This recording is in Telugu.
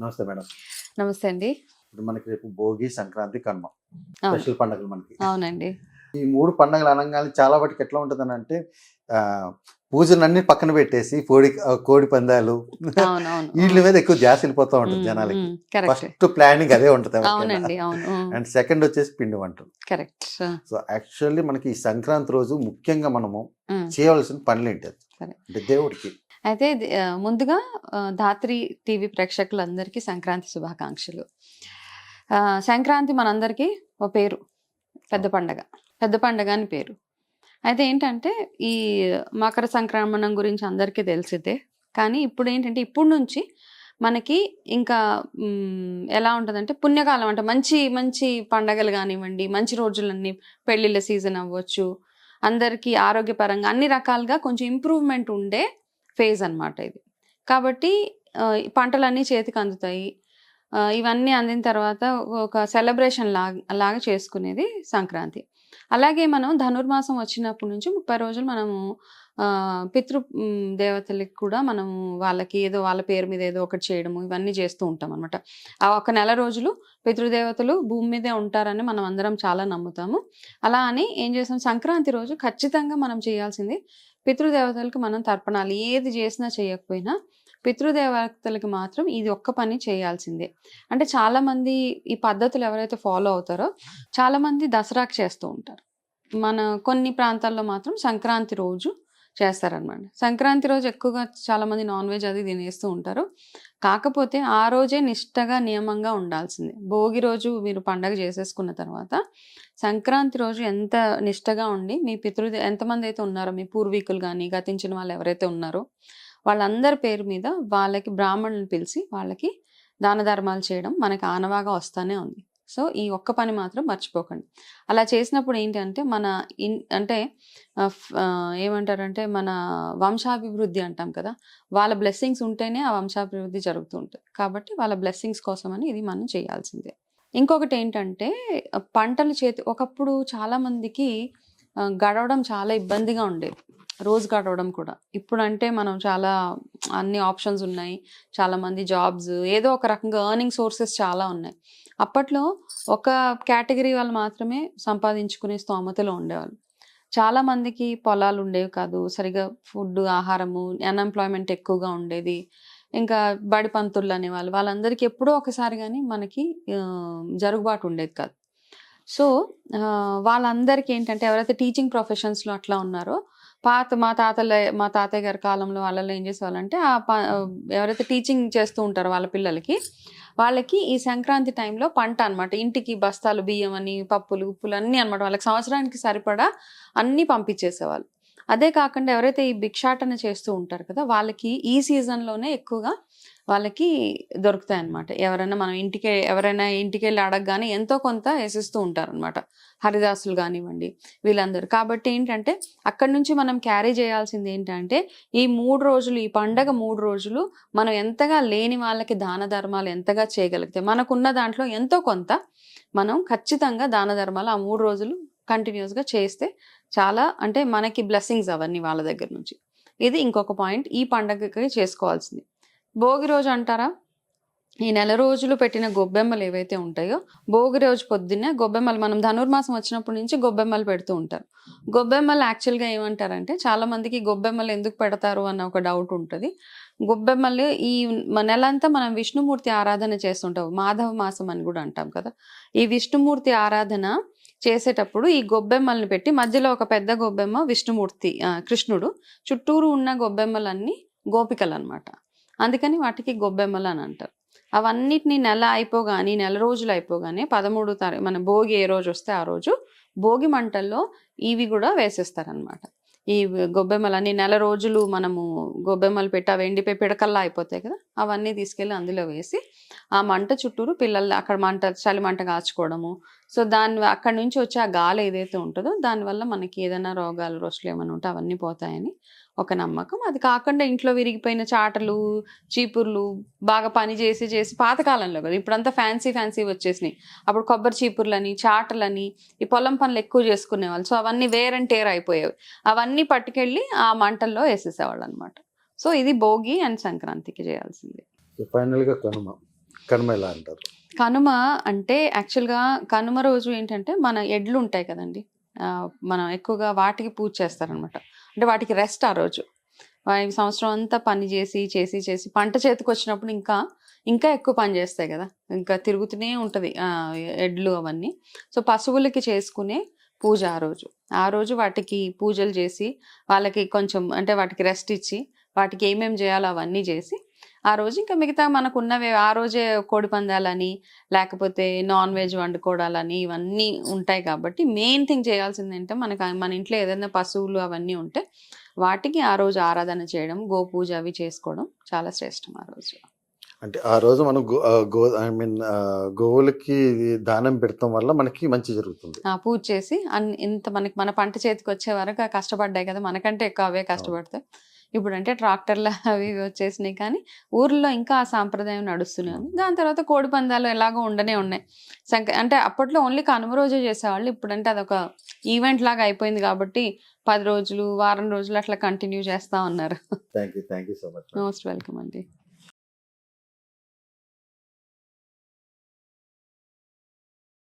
నమస్తే మేడం. నమస్తే అండి. ఇప్పుడు మనకి రేపు భోగి సంక్రాంతి కనుమ. స్పెషల్ పండుగలు మనకి. అవునండి. ఈ మూడు పండుగలు అనగానే చాలా వాటికి ఎట్లా ఉంటుందని అంటే పూజలన్నీ పక్కన పెట్టేసి కోడి కోడి పందాలు వీళ్ళ మీద ఎక్కువ ధ్యాస వెళ్ళిపోతూ ఉంటుంది జనాలకి. ఫస్ట్ ప్లానింగ్ అదే ఉంటుంది అండ్ సెకండ్ వచ్చేసి పిండి వంటలు. కరెక్ట్. సో యాక్చువల్లీ మనకి ఈ సంక్రాంతి రోజు ముఖ్యంగా మనము చేయవలసిన పనులు ఏంటి. అంటే దేవుడికి అయితే ముందుగా ధాత్రి టీవీ ప్రేక్షకులందరికీ సంక్రాంతి శుభాకాంక్షలు. సంక్రాంతి మనందరికీ ఓ పేరు పెద్ద పండగ పెద్ద పండగ అని పేరు. అయితే ఏంటంటే ఈ మకర సంక్రమణం గురించి అందరికీ తెలిసితే కానీ ఇప్పుడు ఏంటంటే ఇప్పుడు నుంచి మనకి ఇంకా ఎలా ఉంటుందంటే పుణ్యకాలం అంటే మంచి మంచి పండగలు కానివ్వండి మంచి రోజులన్నీ పెళ్ళిళ్ళ సీజన్ అవ్వచ్చు అందరికీ ఆరోగ్యపరంగా అన్ని రకాలుగా కొంచెం ఇంప్రూవ్మెంట్ ఉండే ఫేజ్ అన్నమాట ఇది. కాబట్టి పంటలన్నీ చేతికి అందుతాయి. ఇవన్నీ అందిన తర్వాత ఒక సెలబ్రేషన్ లాగా లాగా చేసుకునేది సంక్రాంతి. అలాగే మనం ధనుర్మాసం వచ్చినప్పటి నుంచి ముప్పై రోజులు మనము పితృ దేవతలకి కూడా మనము వాళ్ళకి ఏదో వాళ్ళ పేరు మీద ఏదో ఒకటి చేయడము ఇవన్నీ చేస్తూ ఉంటాం అనమాట ఆ ఒక నెల రోజులు పితృదేవతలు భూమి మీదే ఉంటారని మనం అందరం చాలా నమ్ముతాము. అలా అని ఏం చేస్తాం? సంక్రాంతి రోజు ఖచ్చితంగా మనం చేయాల్సింది పితృదేవతలకు మనం తర్పణాలు ఏది చేసినా చేయకపోయినా పితృదేవతలకి మాత్రం ఇది ఒక్క పని చేయాల్సిందే. అంటే చాలామంది ఈ పద్ధతులు ఎవరైతే ఫాలో అవుతారో చాలామంది దసరాకి చేస్తూ ఉంటారు. మన కొన్ని ప్రాంతాల్లో మాత్రం సంక్రాంతి రోజు చేస్తారనమాట సంక్రాంతి రోజు ఎక్కువగా చాలామంది నాన్ వెజ్ అది తినేస్తూ ఉంటారు. కాకపోతే ఆ రోజే నిష్టగా నియమంగా ఉండాల్సిందే. భోగి రోజు మీరు పండగ చేసేసుకున్న తర్వాత సంక్రాంతి రోజు ఎంత నిష్టగా ఉండి మీ పితృ ఎంతమంది అయితే ఉన్నారో మీ పూర్వీకులు కానీ గతించిన వాళ్ళు ఎవరైతే ఉన్నారో వాళ్ళందరి పేరు మీద వాళ్ళకి బ్రాహ్మణులను పిలిచి వాళ్ళకి దాన ధర్మాలు చేయడం మనకి ఆనవాగా వస్తానే ఉంది. సో ఈ ఒక్క పని మాత్రం మర్చిపోకండి. అలా చేసినప్పుడు ఏంటంటే మన ఇన్ అంటే ఏమంటారంటే మన వంశాభివృద్ధి అంటాం కదా వాళ్ళ బ్లెస్సింగ్స్ ఉంటేనే ఆ వంశాభివృద్ధి జరుగుతూ ఉంటుంది. కాబట్టి వాళ్ళ బ్లెస్సింగ్స్ కోసమని ఇది మనం చేయాల్సిందే. ఇంకొకటి ఏంటంటే పంటలు చేతి ఒకప్పుడు చాలామందికి గడవడం చాలా ఇబ్బందిగా ఉండేది. రోజు గడవడం కూడా. ఇప్పుడంటే మనం చాలా అన్ని ఆప్షన్స్ ఉన్నాయి. చాలామంది జాబ్స్ ఏదో ఒక రకంగా ఎర్నింగ్ సోర్సెస్ చాలా ఉన్నాయి. అప్పట్లో ఒక కేటగిరీ వాళ్ళు మాత్రమే సంపాదించుకునే స్తోమతలో ఉండేవాళ్ళు. చాలా మందికి పొలాలు ఉండేవి కాదు. సరిగా ఫుడ్ ఆహారము అన్ఎంప్లాయ్మెంట్ ఎక్కువగా ఉండేది. ఇంకా బడి పంతులు అనేవాళ్ళు. వాళ్ళందరికీ ఎప్పుడో ఒకసారి కానీ మనకి జరుగుబాటు ఉండేది కాదు. సో వాళ్ళందరికీ ఏంటంటే ఎవరైతే టీచింగ్ ప్రొఫెషన్స్లో అట్లా ఉన్నారో పాత మా తాతల మా తాతయ్య గారి కాలంలో వాళ్ళలో ఏం చేసేవాళ్ళంటే ఆ ఎవరైతే టీచింగ్ చేస్తూ ఉంటారో వాళ్ళ పిల్లలకి వాళ్ళకి ఈ సంక్రాంతి టైంలో పంట అనమాట ఇంటికి బస్తాలు బియ్యం అని పప్పులు ఉప్పులు అన్నీ అనమాట వాళ్ళకి సంవత్సరానికి సరిపడా అన్నీ పంపించేసేవాళ్ళు. అదే కాకుండా ఎవరైతే ఈ భిక్షాటన చేస్తూ ఉంటారు కదా వాళ్ళకి ఈ సీజన్లోనే ఎక్కువగా వాళ్ళకి దొరుకుతాయి అన్నమాట ఎవరైనా మనం ఇంటికి ఎవరైనా ఇంటికి వెళ్ళి అడగగానే ఎంతో కొంత వేసిస్తూ ఉంటారనమాట హరిదాసులు కానివ్వండి వీళ్ళందరూ. కాబట్టి ఏంటంటే అక్కడి నుంచి మనం క్యారీ చేయాల్సింది ఏంటంటే ఈ మూడు రోజులు ఈ పండగ మూడు రోజులు మనం ఎంతగా లేని వాళ్ళకి దాన ధర్మాలు ఎంతగా చేయగలిగితే మనకున్న దాంట్లో ఎంతో కొంత మనం ఖచ్చితంగా దాన ధర్మాలు ఆ మూడు రోజులు కంటిన్యూస్గా చేస్తే చాలా అంటే మనకి బ్లెస్సింగ్స్ అవన్నీ వాళ్ళ దగ్గర నుంచి. ఇది ఇంకొక పాయింట్ ఈ పండగకి చేసుకోవాల్సింది. భోగి రోజు అంటారా? ఈ నెల రోజులు పెట్టిన గొబ్బెమ్మలు ఏవైతే ఉంటాయో భోగి రోజు పొద్దున్నే గొబ్బెమ్మలు మనం ధనుర్మాసం వచ్చినప్పటి నుంచి గొబ్బెమ్మలు పెడుతూ ఉంటారు. గొబ్బెమ్మలు యాక్చువల్గా ఏమంటారంటే చాలామందికి గొబ్బెమ్మలు ఎందుకు పెడతారు అన్న ఒక డౌట్ ఉంటుంది. గొబ్బెమ్మలు ఈ నెలంతా మనం విష్ణుమూర్తి ఆరాధన చేస్తుంటాం. మాధవ మాసం అని కూడా అంటాం కదా. ఈ విష్ణుమూర్తి ఆరాధన చేసేటప్పుడు ఈ గొబ్బెమ్మల్ని పెట్టి మధ్యలో ఒక పెద్ద గొబ్బెమ్మ విష్ణుమూర్తి కృష్ణుడు చుట్టూరు ఉన్న గొబ్బెమ్మలన్నీ గోపికలు అనమాట అందుకని వాటికి గొబ్బెమ్మలు అని అంటారు. అవన్నిటిని నెల అయిపోగానే నెల రోజులు అయిపోగానే పదమూడు తారీఖు మన భోగి ఏ రోజు వస్తే ఆ రోజు భోగి మంటల్లో ఇవి కూడా వేసేస్తారనమాట ఈ గొబ్బెమ్మలు అన్ని నెల రోజులు మనము గొబ్బెమ్మలు పెట్టి అవి ఎండిపోయి పిడకల్లా అయిపోతాయి కదా అవన్నీ తీసుకెళ్ళి అందులో వేసి ఆ మంట చుట్టూరు పిల్లలు అక్కడ మంట చలి మంట కాచుకోవడము. సో దాని అక్కడి నుంచి వచ్చే ఆ గాలి ఏదైతే ఉంటుందో దానివల్ల మనకి ఏదైనా రోగాలు రొస్టులు ఏమైనా ఉంటే అవన్నీ పోతాయని ఒక నమ్మకం. అది కాకుండా ఇంట్లో విరిగిపోయిన చాటలు చీపుర్లు బాగా పని చేసి చేసి పాతకాలంలో కదా ఇప్పుడంతా ఫ్యాన్సీ ఫ్యాన్సీ వచ్చేసినాయి. అప్పుడు కొబ్బరి చీపుర్లని చాటలని ఈ పొలం పనులు ఎక్కువ చేసుకునేవాళ్ళు. సో అవన్నీ వేర్ అండ్ టేర్ అయిపోయేవి. అవన్నీ పట్టుకెళ్ళి ఆ మంటల్లో వేసేసేవాళ్ళు అనమాట సో ఇది భోగి అండ్ సంక్రాంతికి చేయాల్సింది. ఫైనల్గా కనుమ. కనుమ ఎలా అంటారు? కనుమ అంటే యాక్చువల్గా కనుమ రోజు ఏంటంటే మన ఎడ్లు ఉంటాయి కదండి. మనం ఎక్కువగా వాటికి పూజ చేస్తారనమాట. అంటే వాటికి రెస్ట్ ఆ రోజు. సంవత్సరం అంతా పని చేసి చేసి చేసి పంట చేతికి వచ్చినప్పుడు ఇంకా ఇంకా ఎక్కువ పని చేస్తాయి కదా. ఇంకా తిరుగుతూనే ఉంటుంది ఎడ్లు అవన్నీ. సో పశువులకి చేసుకునే పూజ ఆ రోజు. ఆ రోజు వాటికి పూజలు చేసి వాళ్ళకి కొంచెం అంటే వాటికి రెస్ట్ ఇచ్చి వాటికి ఏమేమి చేయాలో అవన్నీ చేసి ఆ రోజు ఇంకా మిగతా మనకు ఉన్నవి ఆ రోజే కోడి పందాలని లేకపోతే నాన్ వెజ్ వండుకోవడాలని ఇవన్నీ ఉంటాయి కాబట్టి మెయిన్ థింగ్ చేయాల్సింది ఏంటంటే మనకు మన ఇంట్లో ఏదైనా పశువులు అవన్నీ ఉంటే వాటికి ఆ రోజు ఆరాధన చేయడం గో పూజ అవి చేసుకోవడం చాలా శ్రేష్టం ఆ రోజు. అంటే ఆ రోజు మనం గో ఐ మీన్ గోవులకి దానం పెడతాం వల్ల మనకి మంచి జరుగుతుంది. ఆ పూజ చేసి ఇంత మనకి మన పంట చేతికి వచ్చే వరకు కష్టపడ్డాయి కదా మనకంటే ఎక్కువ అవే కష్టపడతాయి. ఇప్పుడు అంటే ట్రాక్టర్లు అవి వచ్చేసినాయి కానీ ఊర్లో ఇంకా ఆ సాంప్రదాయం నడుస్తూనే ఉంది దాని తర్వాత కోడి పందాలు ఎలాగో ఉండనే ఉన్నాయి. సంక అంటే అప్పట్లో ఓన్లీ కనుమ రోజే చేసేవాళ్ళు. ఇప్పుడంటే అదొక ఈవెంట్ లాగా అయిపోయింది కాబట్టి పది రోజులు వారం రోజులు అట్లా కంటిన్యూ చేస్తా ఉన్నారు. మోస్ట్ వెల్కమ్ అండి.